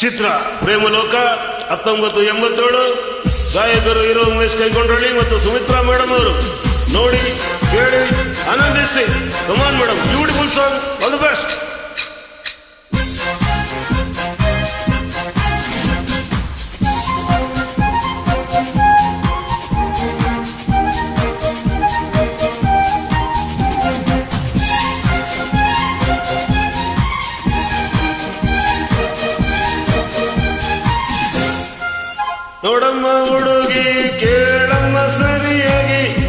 ಚಿತ್ರ ಪ್ರೇಮಲೋಕ ಹತ್ತೊಂಬತ್ತು ಎಂಬತ್ತೇಳು. ಗಾಯಕರು ಇರೋ ಉಮೇಶ್ ಕೈಕೊಂಡ್ರಳ್ಳಿ ಮತ್ತು ಸುಮಿತ್ರಾ ಮೇಡಮ್ ಅವರು. ನೋಡಿ, ಕೇಳಿ, ಆನಂದಿಸಿ. Come on madam beautiful song all the best ನೋಡಮ್ಮ ಹುಡುಗಿ ಕೇಳಮ್ಮ ಸರಿಯಾಗಿ.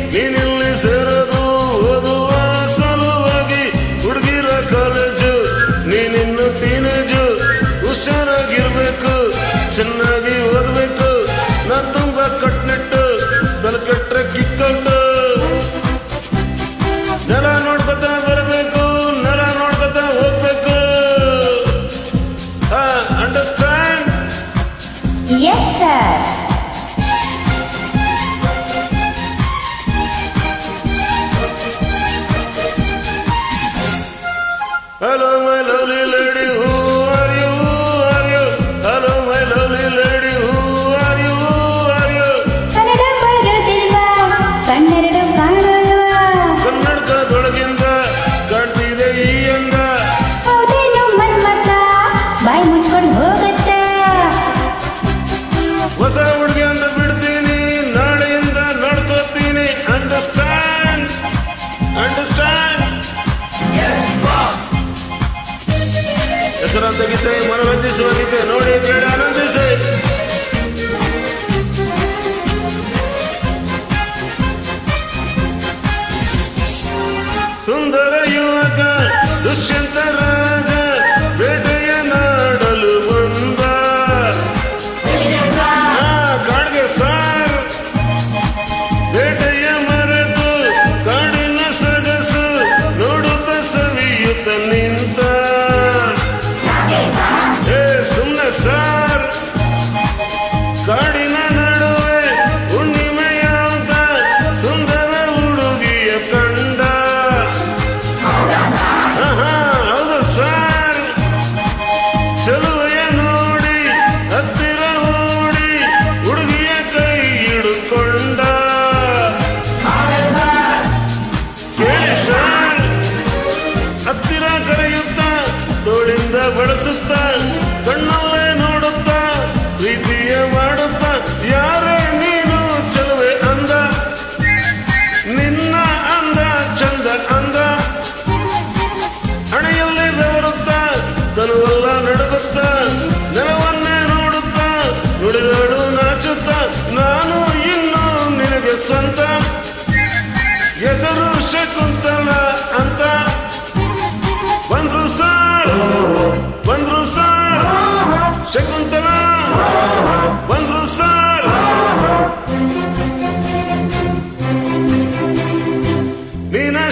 the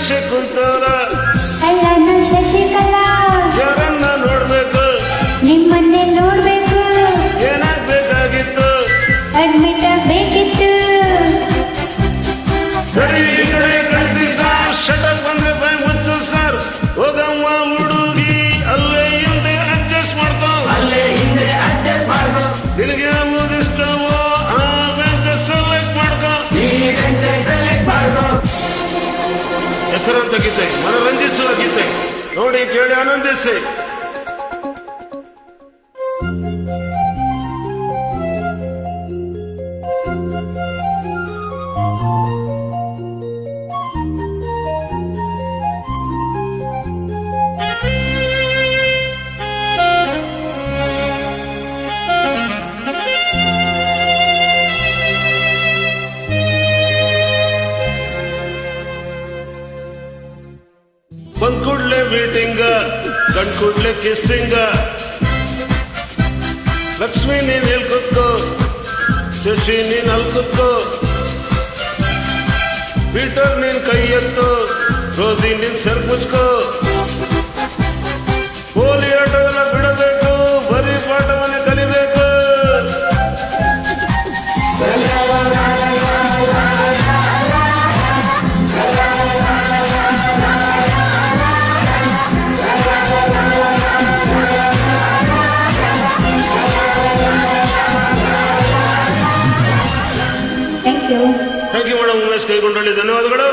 ಶಕುಂತಲ ಅಲ್ಲನ ಶಶಿಕಲಾ. ಯಾರನ್ನ ನೋಡ್ಬೇಕು? ನಿಮ್ಮನ್ನೇ ನೋಡ್ಬೇಕು. ಏನಾಗ್ಬೇಕಾಗಿತ್ತು? ಅಡ್ಮಿಟ್ ಹೆಸರಂತ ಗೀತೆ ಮನರಂಜಿಸುವ ಗೀತೆ ನೋಡಿ ಕೇಳಿ ಆನಂದಿಸಿ. ಮೀಟಿಂಗ್ ಗಂಡ್ ಕೂಡ್ಲೆ ಕಿಸ್ಸಿಂಗ್ ಲಕ್ಷ್ಮಿ, ನೀನ್ ಹೇಳ್ಕೊತ್ತು ಶಶಿ, ನೀನ್ ಅಲ್ಕೊತ್ತು ಪೀಟರ್ ನೀನ್ ಕೈ ಎತ್ತು? ರೋಸಿ, ನೀನ್ sir ಮುಚ್ಕೋ? thank you thank you madam Umesh Kaigondahalli ಧನ್ಯವಾದಗಳು